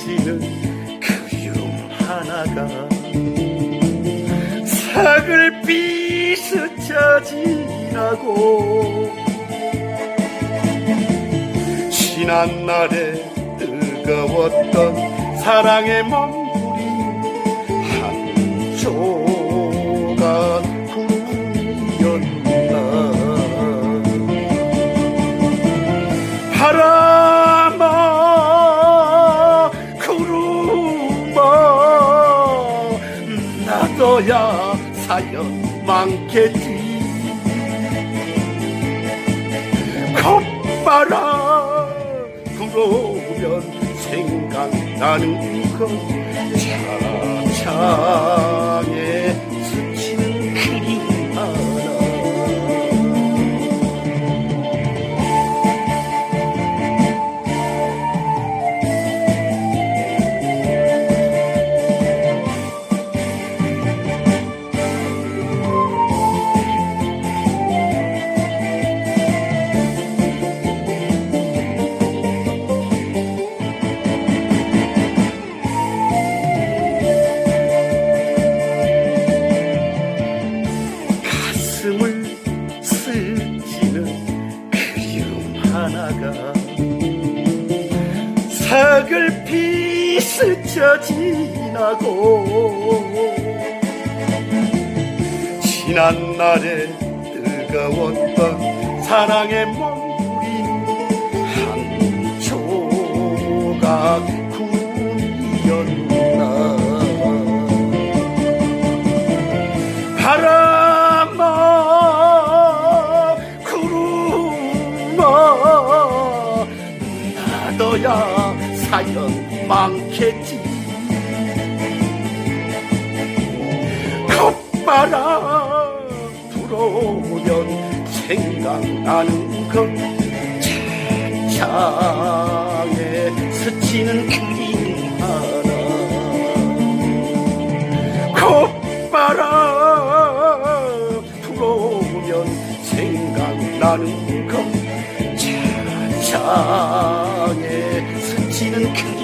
지는 그리움 하나가 삭을 비스쳐 지나고. 지난 날에 뜨거웠던 사랑의 몸부림 한쪽 나도야 사연 많겠지. 콧바람 불어오면 생각나는 것 차창에 하나가 색을 비스쳐 지나고 지난 날에 뜨거웠던 사랑의 몸 나도야. 사연 많겠지. 콧바람 불어오면 생각나는 것. 차창에 스치는 그림 하나 콧바람 불어오면 생각나는 것. 차차 music.